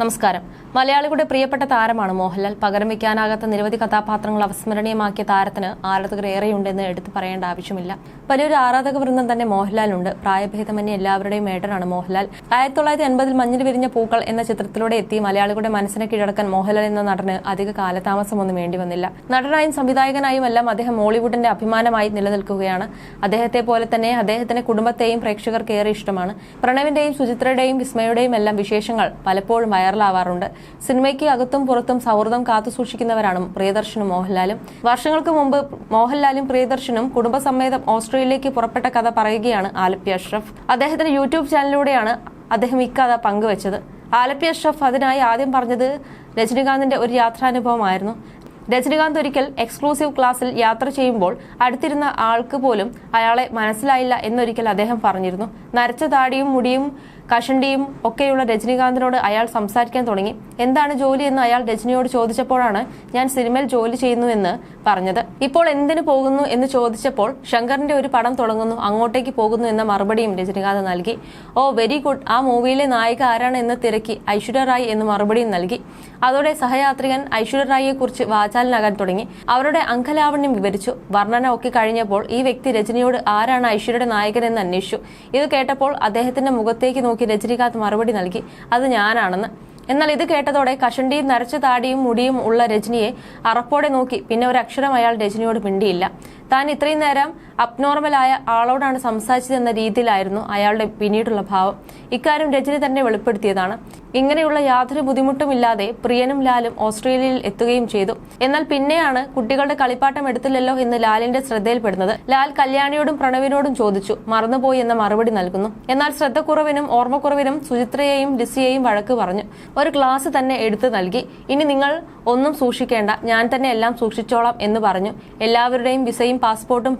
നമസ്കാരം. മലയാളികളുടെ പ്രിയപ്പെട്ട താരമാണ് മോഹൻലാൽ. പകരം വയ്ക്കാനാകാത്ത നിരവധി കഥാപാത്രങ്ങൾ അവസ്മരണീയമാക്കിയ താരത്തിന് ആരാധകർ ഏറെയുണ്ടെന്ന് എടുത്തു പറയേണ്ട ആവശ്യമില്ല. വലിയൊരു ആരാധക വൃന്ദം തന്നെ മോഹൻലാലുണ്ട് പ്രായഭേദമന്യേ എല്ലാവരുടെയും ഏട്ടനാണ് മോഹൻലാൽ. ആയിരത്തി തൊള്ളായിരത്തി എൺപതിൽ മഞ്ഞിൽ വിരിഞ്ഞ പൂക്കൾ എന്ന ചിത്രത്തിലൂടെ എത്തി മലയാളികളുടെ മനസ്സിനെ കീഴടക്കാൻ മോഹൻലാൽ എന്ന നടന് അധിക കാലതാമസമൊന്നും വേണ്ടി വന്നില്ല. നടനായും സംവിധായകനായും എല്ലാം അദ്ദേഹം മോളിവുഡിന്റെ അഭിമാനമായി നിലനിൽക്കുകയാണ്. അദ്ദേഹത്തെ പോലെ തന്നെ അദ്ദേഹത്തിന്റെ കുടുംബത്തെയും പ്രേക്ഷകർക്ക് ഏറെ ഇഷ്ടമാണ്. പ്രണവിന്റെയും സുചിത്രയുടെയും വിസ്മയുടെയും എല്ലാം വിശേഷങ്ങൾ പലപ്പോഴും വൈറലാവാറുണ്ട് സിനിമയ്ക്ക് അകത്തും പുറത്തും സൗഹൃദം കാത്തു കാത്തുസൂക്ഷിക്കുന്നവരാണ് പ്രിയദർശനും മോഹൻലാലും. വർഷങ്ങൾക്ക് മുമ്പ് മോഹൻലാലും പ്രിയദർശനും കുടുംബസമേതം ഓസ്ട്രേലിയയിലേക്ക് പുറപ്പെട്ട കഥ പറയുകയാണ് ആലപ്പി അഷ്റഫ്. അദ്ദേഹത്തിന്റെ യൂട്യൂബ് ചാനലിലൂടെയാണ് അദ്ദേഹം ഇക്കഥ പങ്കുവച്ചത്. ആലപ്പി അഷ്റഫ് അതിനായി ആദ്യം പറഞ്ഞത് രജനികാന്തിന്റെ ഒരു യാത്രാനുഭവമായിരുന്നു. രജനികാന്ത് ഒരിക്കൽ എക്സ്ക്ലൂസീവ് ക്ലാസ്സിൽ യാത്ര ചെയ്യുമ്പോൾ അടുത്തിരുന്ന ആൾക്ക് പോലും അയാളെ മനസ്സിലായില്ല എന്നൊരിക്കൽ അദ്ദേഹം പറഞ്ഞിരുന്നു. നരച്ച താടിയും മുടിയും കഷണ്ടിയും ഒക്കെയുള്ള രജനികാന്തിനോട് അയാൾ സംസാരിക്കാൻ തുടങ്ങി. എന്താണ് ജോലി എന്ന് അയാൾ രജനിയോട് ചോദിച്ചപ്പോഴാണ് ഞാൻ സിനിമയിൽ ജോലി ചെയ്യുന്നു എന്ന് പറഞ്ഞത്. ഇപ്പോൾ എന്തിനു പോകുന്നു എന്ന് ചോദിച്ചപ്പോൾ ശങ്കറിന്റെ ഒരു പടം തുടങ്ങുന്നു അങ്ങോട്ടേക്ക് പോകുന്നു എന്ന മറുപടിയും രജനികാന്ത് നൽകി. ഓ വെരി ഗുഡ് ആ മൂവിയിലെ നായിക ആരാണ് എന്ന് തിരക്കി ഐശ്വര്യ റായ് എന്ന് മറുപടിയും നൽകി. അതോടെ സഹയാത്രികൻ ഐശ്വര്യ റായിയെ കുറിച്ച് വാചാലനാകാൻ തുടങ്ങി. അവരുടെ അങ്കലാവണ്യം വിവരിച്ചു. വർണന ഒക്കെ കഴിഞ്ഞപ്പോൾ ഈ വ്യക്തി രജനിയോട് ആരാണ് ഐശ്വര്യയുടെ നായകൻ എന്ന് അന്വേഷിച്ചു. ഇത് കേട്ടപ്പോൾ അദ്ദേഹത്തിന്റെ മുഖത്തേക്ക് നോക്കി രജനികാന്ത് മറുപടി നൽകി അത് ഞാനാണെന്ന്. എന്നാൽ ഇത് കേട്ടതോടെ കഷണ്ടിയും നരച്ച താടിയും മുടിയും ഉള്ള രജനിയെ അറപ്പോടെ നോക്കി. പിന്നെ ഒരു അക്ഷരം അയാൾ രജനിയോട് മിണ്ടിയില്ല. താൻ ഇത്രയും നേരം അബ്നോർമലായ ആളോടാണ് സംസാരിച്ചതെന്ന രീതിയിലായിരുന്നു അയാളുടെ പിന്നീടുള്ള ഭാവം. ഇക്കാര്യം രജനി തന്നെ വെളിപ്പെടുത്തിയതാണ്. ഇങ്ങനെയുള്ള യാതൊരു ബുദ്ധിമുട്ടുമില്ലാതെ പ്രിയനും ലാലും ഓസ്ട്രേലിയയിൽ എത്തുകയും ചെയ്തു. എന്നാൽ പിന്നെയാണ് കുട്ടികളുടെ കളിപ്പാട്ടം എടുത്തില്ലല്ലോ എന്ന് ലാലിന്റെ ശ്രദ്ധയിൽപ്പെടുന്നത്. ലാൽ കല്യാണിയോടും പ്രണവിനോടും ചോദിച്ചു മറന്നുപോയി എന്ന മറുപടി നൽകുന്നു. എന്നാൽ ശ്രദ്ധക്കുറവിനും ഓർമ്മക്കുറവിനും സുചിത്രയെയും ഡിസിയെയും വഴക്ക് പറഞ്ഞു. ഒരു ക്ലാസ് തന്നെ എടുത്തു നൽകി. ഇനി നിങ്ങൾ ഒന്നും സൂക്ഷിക്കേണ്ട. ഞാൻ തന്നെ എല്ലാം സൂക്ഷിച്ചോളാം എന്ന് പറഞ്ഞു. എല്ലാവരുടെയും വിസയും പാസ്പോർട്ടും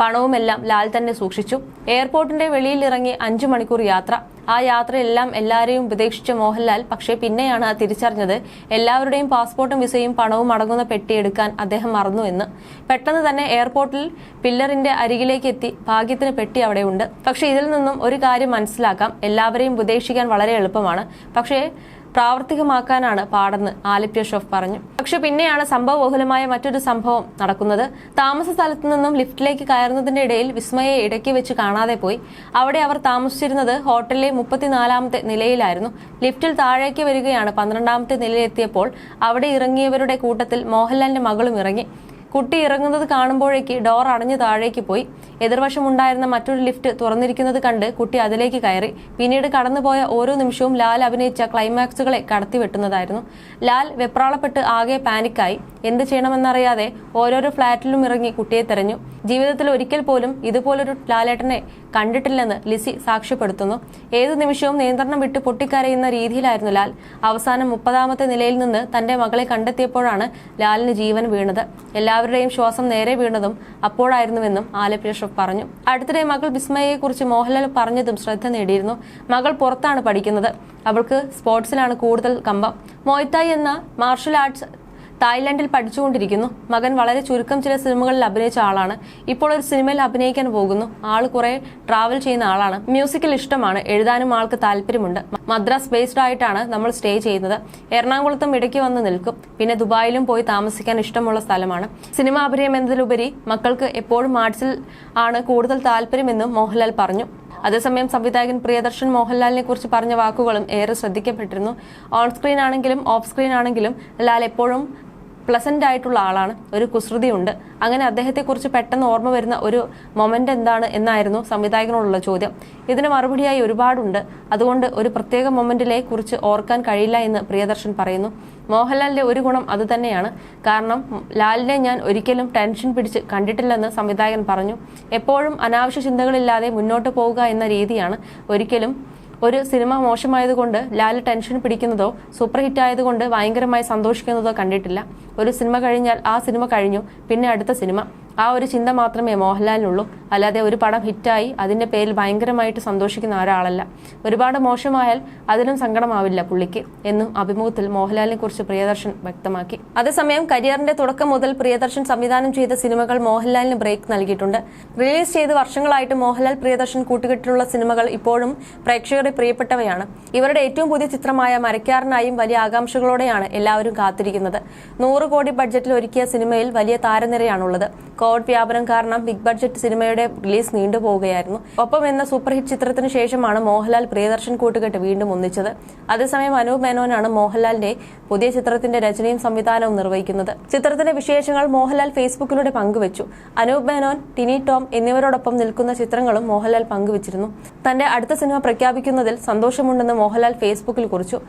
പണവുമെല്ലാം ലാൽ തന്നെ സൂക്ഷിച്ചു. എയർപോർട്ടിന്റെ വെളിയിൽ ഇറങ്ങി അഞ്ചു മണിക്കൂർ യാത്ര ആ യാത്രയെല്ലാം എല്ലാവരെയും ഉപദേശിച്ച മോഹൻലാൽ. പക്ഷേ പിന്നെയാണ് തിരിച്ചറിഞ്ഞത്. എല്ലാവരുടെയും പാസ്പോർട്ടും വിസയും പണവും അടങ്ങുന്ന പെട്ടി എടുക്കാൻ അദ്ദേഹം മറന്നു എന്ന്. പെട്ടെന്ന് തന്നെ എയർപോർട്ടിൽ പില്ലറിന്റെ അരികിലേക്ക് എത്തി. ഭാഗ്യത്തിന് പെട്ടി അവിടെയുണ്ട് പക്ഷേ ഇതിൽ നിന്നും ഒരു കാര്യം മനസ്സിലാക്കാം. എല്ലാവരെയും ഉപദേശിക്കാൻ വളരെ എളുപ്പമാണ്. പക്ഷേ പ്രാവർത്തികമാക്കാനാണ് പാടെന്ന് ആലിപ്യ ഷോഫ് പറഞ്ഞു. പക്ഷെ പിന്നെയാണ് സംഭവബഹുലമായ മറ്റൊരു സംഭവം നടക്കുന്നത്. താമസ സ്ഥലത്തു നിന്നും ലിഫ്റ്റിലേക്ക് കയറുന്നതിന്റെ ഇടയിൽ വിസ്മയെ ഇടയ്ക്ക് വെച്ച് കാണാതെ പോയി. അവിടെ അവർ താമസിച്ചിരുന്നത് ഹോട്ടലിലെ മുപ്പത്തിനാലാമത്തെ നിലയിലായിരുന്നു. ലിഫ്റ്റിൽ താഴേക്ക് വരികയാണ് പന്ത്രണ്ടാമത്തെ നിലയിലെത്തിയപ്പോൾ അവിടെ ഇറങ്ങിയവരുടെ കൂട്ടത്തിൽ മോഹൻലാലിന്റെ മകളും ഇറങ്ങി. കുട്ടി ഇറങ്ങുന്നത് കാണുമ്പോഴേക്ക് ഡോർ അടഞ്ഞു താഴേക്ക് പോയി. എതിർവശം ഉണ്ടായിരുന്ന മറ്റൊരു ലിഫ്റ്റ് തുറന്നിരിക്കുന്നത് കണ്ട് കുട്ടി അതിലേക്ക് കയറി. പിന്നീട് കടന്നുപോയ ഓരോ നിമിഷവും ലാൽ അഭിനയിച്ച ക്ലൈമാക്സുകളെ കടത്തിവെട്ടുന്നതായിരുന്നു ലാൽ വെപ്രാളപ്പെട്ട് ആകെ പാനിക്കായി. എന്ത് ചെയ്യണമെന്നറിയാതെ ഓരോരോ ഫ്ളാറ്റിലും ഇറങ്ങി കുട്ടിയെ തെരഞ്ഞു. ജീവിതത്തിൽ ഒരിക്കൽ പോലും ഇതുപോലൊരു ലാലേട്ടനെ കണ്ടിട്ടില്ലെന്ന് ലിസി സാക്ഷ്യപ്പെടുത്തുന്നു. ഏതു നിമിഷവും നിയന്ത്രണം വിട്ട് പൊട്ടിക്കരയുന്ന രീതിയിലായിരുന്നു ലാൽ. അവസാനം മുപ്പതാമത്തെ നിലയിൽ നിന്ന് തന്റെ മകളെ കണ്ടെത്തിയപ്പോഴാണ് ലാലിന് ജീവൻ വീണത്. എല്ലാവരുടെയും ശ്വാസം നേരെ വീണതും അപ്പോഴായിരുന്നുവെന്നും ആലപ്പി അഷ്റഫ് പറഞ്ഞു. അടുത്തിടെ മകൾ വിസ്മയെക്കുറിച്ച് മോഹൻലാൽ പറഞ്ഞതും ശ്രദ്ധ നേടിയിരുന്നു. മകൾ പുറത്താണ് പഠിക്കുന്നത്. അവൾക്ക് സ്പോർട്സിലാണ് കൂടുതൽ കമ്പം. മോയ്തായ് എന്ന മാർഷൽ ആർട്സ് തായ്ലൻഡിൽ പഠിച്ചുകൊണ്ടിരിക്കുന്നു. മകൻ വളരെ ചുരുക്കം ചില സിനിമകളിൽ അഭിനയിച്ച ആളാണ്. ഇപ്പോൾ ഒരു സിനിമയിൽ അഭിനയിക്കാൻ പോകുന്നു. ആൾ കുറെ ട്രാവൽ ചെയ്യുന്ന ആളാണ്. മ്യൂസിക്കൽ ഇഷ്ടമാണ്. എഴുതാനും ആൾക്ക് താല്പര്യമുണ്ട്. മദ്രാസ് ബേസ്ഡ് ആയിട്ടാണ് നമ്മൾ സ്റ്റേ ചെയ്യുന്നത്. എറണാകുളത്തും ഇടയ്ക്ക് വന്ന് നിൽക്കും. പിന്നെ ദുബായിലും പോയി താമസിക്കാൻ ഇഷ്ടമുള്ള സ്ഥലമാണ്. സിനിമ അഭിനയം എന്നതിലുപരി മക്കൾക്ക് എപ്പോഴും ആർട്സിൽ ആണ് കൂടുതൽ താല്പര്യമെന്നും മോഹൻലാൽ പറഞ്ഞു. അതേസമയം സംവിധായകൻ പ്രിയദർശൻ മോഹൻലാലിനെ കുറിച്ച് പറഞ്ഞ വാക്കുകളും ഏറെ ശ്രദ്ധിക്കപ്പെട്ടിരുന്നു. ഓൺ സ്ക്രീൻ ആണെങ്കിലും ഓഫ് സ്ക്രീൻ ആണെങ്കിലും ലാൽ എപ്പോഴും പ്ലസന്റ് ആയിട്ടുള്ള ആളാണ്. ഒരു കുസൃതിയുണ്ട്. അങ്ങനെ അദ്ദേഹത്തെക്കുറിച്ച് പെട്ടെന്ന് ഓർമ്മ വരുന്ന ഒരു മൊമെന്റ് എന്താണ് എന്നായിരുന്നു സംവിധായകനോടുള്ള ചോദ്യം. ഇതിന് മറുപടിയായി ഒരുപാടുണ്ട്. അതുകൊണ്ട് ഒരു പ്രത്യേക മൊമെന്റിലെ കുറിച്ച് ഓർക്കാൻ കഴിയില്ല എന്ന് പ്രിയദർശൻ പറയുന്നു. മോഹൻലാലിന്റെ ഒരു ഗുണം അത് തന്നെയാണ്. കാരണം ലാലിനെ ഞാൻ ഒരിക്കലും ടെൻഷൻ പിടിച്ച് കണ്ടിട്ടില്ലെന്ന് സംവിധായകൻ പറഞ്ഞു. എപ്പോഴും അനാവശ്യ ചിന്തകളില്ലാതെ മുന്നോട്ട് പോവുക എന്ന രീതിയാണ് ഒരിക്കലും ഒരു സിനിമ മോശമായതുകൊണ്ട് ലാൽ ടെൻഷൻ പിടിക്കുന്നതോ സൂപ്പർ ഹിറ്റ് ആയതുകൊണ്ട് ഭയങ്കരമായി സന്തോഷിക്കുന്നതോ കണ്ടിട്ടില്ല. ഒരു സിനിമ കഴിഞ്ഞാൽ ആ സിനിമ കഴിഞ്ഞു പിന്നെ അടുത്ത സിനിമ. ആ ഒരു ചിന്ത മാത്രമേ മോഹൻലാലിനുള്ളൂ. അല്ലാതെ ഒരു പടം ഹിറ്റായി അതിന്റെ പേരിൽ ഭയങ്കരമായിട്ട് സന്തോഷിക്കുന്ന ഒരാളല്ല. ഒരുപാട് മോശമായാൽ അതിനും സങ്കടമാവില്ല പുള്ളിക്ക് എന്നും അഭിമുഖത്തിൽ മോഹൻലാലിനെ കുറിച്ച് പ്രിയദർശൻ വ്യക്തമാക്കി. അതേസമയം കരിയറിന്റെ തുടക്കം മുതൽ പ്രിയദർശൻ സംവിധാനം ചെയ്ത സിനിമകൾ മോഹൻലാലിന് ബ്രേക്ക് നൽകിയിട്ടുണ്ട്. റിലീസ് ചെയ്ത് വർഷങ്ങളായിട്ട് മോഹൻലാൽ പ്രിയദർശൻ കൂട്ടുകെട്ടിലുള്ള സിനിമകൾ ഇപ്പോഴും പ്രേക്ഷകരെ പ്രിയപ്പെട്ടവയാണ്. ഇവരുടെ ഏറ്റവും പുതിയ ചിത്രമായ മരക്കാരനായും വലിയ ആകാംക്ഷകളോടെയാണ് എല്ലാവരും കാത്തിരിക്കുന്നത്. നൂറ് കോടി ബഡ്ജറ്റിൽ ഒരുക്കിയ സിനിമയിൽ വലിയ താരനിരയാണുള്ളത്. കോവിഡ് വ്യാപനം കാരണം ബിഗ് ബഡ്ജറ്റ് സിനിമയുടെ റിലീസ് നീണ്ടുപോവുകയായിരുന്നു. ഒപ്പം എന്ന സൂപ്പർ ഹിറ്റ് ചിത്രത്തിന് ശേഷമാണ് മോഹൻലാൽ പ്രിയദർശൻ കൂട്ടുകെട്ട് വീണ്ടും ഒന്നിച്ചത്. അതേസമയം അനൂപ് മേനോനാണ് മോഹൻലാലിന്റെ പുതിയ ചിത്രത്തിന്റെ രചനയും സംവിധാനവും നിർവഹിക്കുന്നത്. ചിത്രത്തിന്റെ വിശേഷങ്ങൾ മോഹൻലാൽ ഫേസ്ബുക്കിലൂടെ പങ്കുവച്ചു. അനൂപ് മേനോൻ ടിനി ടോം എന്നിവരോടൊപ്പം നിൽക്കുന്ന ചിത്രങ്ങളും മോഹൻലാൽ പങ്കുവച്ചിരുന്നു. തന്റെ അടുത്ത സിനിമ പ്രഖ്യാപിക്കുന്നതിൽ സന്തോഷമുണ്ടെന്ന് മോഹൻലാൽ ഫേസ്ബുക്കിൽ കുറിച്ചു.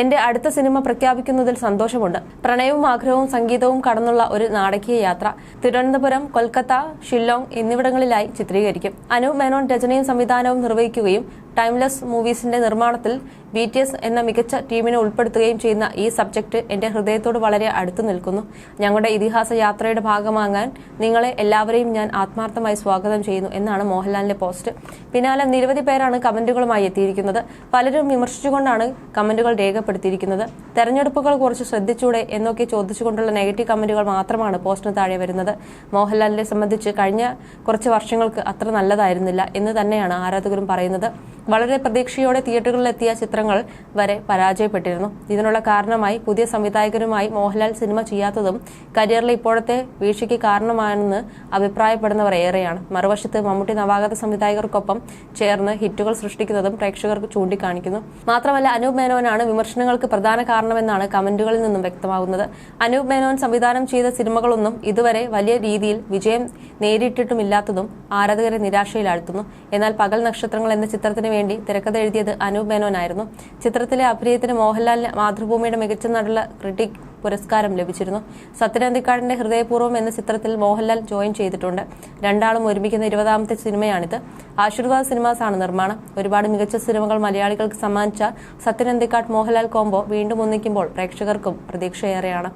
എന്റെ അടുത്ത സിനിമ പ്രഖ്യാപിക്കുന്നതിൽ സന്തോഷമുണ്ട്. പ്രണയവും ആഗ്രഹവും സംഗീതവും കടന്നുള്ള ഒരു നാടകീയ യാത്ര തിരുവനന്തപുരം കൊൽക്കത്ത ഷില്ലോങ് എന്നിവിടങ്ങളിലായി ചിത്രീകരിക്കും. അനു മേനോൻ രചനയും സംവിധാനവും നിർവഹിക്കുകയും ടൈംലെസ് മൂവീസിന്റെ നിർമ്മാണത്തിൽ ബി ടി എസ് എന്ന മികച്ച ടീമിനെ ഉൾപ്പെടുത്തുകയും ചെയ്യുന്ന ഈ സബ്ജക്റ്റ് എന്റെ ഹൃദയത്തോട് വളരെ അടുത്തു നിൽക്കുന്നു. ഞങ്ങളുടെ ഇതിഹാസ യാത്രയുടെ ഭാഗമാകാൻ നിങ്ങളെ എല്ലാവരെയും ഞാൻ ആത്മാർത്ഥമായി സ്വാഗതം ചെയ്യുന്നു എന്നാണ് മോഹൻലാലിന്റെ പോസ്റ്റ്. പിന്നാലെ നിരവധി പേരാണ് കമന്റുകളുമായി എത്തിയിരിക്കുന്നത്. പലരും വിമർശിച്ചുകൊണ്ടാണ് കമന്റുകൾ രേഖപ്പെടുത്തിയിരിക്കുന്നത്. തെരഞ്ഞെടുപ്പുകൾ കുറച്ച് ശ്രദ്ധിച്ചൂടെ എന്നൊക്കെ ചോദിച്ചുകൊണ്ടുള്ള നെഗറ്റീവ് കമന്റുകൾ മാത്രമാണ് പോസ്റ്റിന് താഴെ വരുന്നത്. മോഹൻലാലിനെ സംബന്ധിച്ച് കഴിഞ്ഞ കുറച്ച് വർഷങ്ങൾക്ക് അത്ര നല്ലതായിരുന്നില്ല എന്ന് തന്നെയാണ് ആരാധകരും പറയുന്നത്. വളരെ പ്രതീക്ഷയോടെ തിയേറ്ററുകളിലെത്തിയ ചിത്രങ്ങൾ വരെ പരാജയപ്പെട്ടിരുന്നു. ഇതിനുള്ള കാരണമായി പുതിയ സംവിധായകരുമായി മോഹൻലാൽ സിനിമ ചെയ്യാത്തതും കരിയറിലെ ഇപ്പോഴത്തെ വീഴ്ചയ്ക്ക് കാരണമാണെന്ന് അഭിപ്രായപ്പെടുന്നവർ ഏറെയാണ്. മറുവശത്ത് മമ്മൂട്ടി നവാഗത സംവിധായകർക്കൊപ്പം ചേർന്ന് ഹിറ്റുകൾ സൃഷ്ടിക്കുന്നതും പ്രേക്ഷകർക്ക് ചൂണ്ടിക്കാണിക്കുന്നു. മാത്രമല്ല അനൂപ് മേനോനാണ് വിമർശനങ്ങൾക്ക് പ്രധാന കാരണമെന്നാണ് കമന്റുകളിൽ നിന്നും വ്യക്തമാകുന്നത്. അനൂപ് മേനോൻ സംവിധാനം ചെയ്ത സിനിമകളൊന്നും ഇതുവരെ വലിയ രീതിയിൽ വിജയം നേരിട്ടിട്ടുമില്ലാത്തതും ആരാധകരെ നിരാശയിലാഴ്ത്തുന്നു. എന്നാൽ പകൽ നക്ഷത്രങ്ങൾ എന്ന ചിത്രത്തിന് വേണ്ടി തിരക്കഥ എഴുതിയത് അനൂപ് മേനോനായിരുന്നു. ചിത്രത്തിലെ അഭിനയത്തിന് മോഹൻലാലിന് മാതൃഭൂമിയുടെ മികച്ച നടനുള്ള ക്രിട്ടിക് പുരസ്കാരം ലഭിച്ചിരുന്നു. സത്യനന്ദിക്കാടിന്റെ ഹൃദയപൂർവം എന്ന ചിത്രത്തിൽ മോഹൻലാൽ ജോയിൻ ചെയ്തിട്ടുണ്ട്. രണ്ടാളും ഒരുമിക്കുന്ന ഇരുപതാമത്തെ സിനിമയാണിത്. ആശീർവാദ് സിനിമാസ് ആണ് നിർമ്മാണം. ഒരുപാട് മികച്ച സിനിമകൾ മലയാളികൾക്ക് സമ്മാനിച്ച സത്യനന്ദിക്കാട് മോഹൻലാൽ കോംബോ വീണ്ടും ഒന്നിക്കുമ്പോൾ പ്രേക്ഷകർക്കും പ്രതീക്ഷയേറെയാണ്.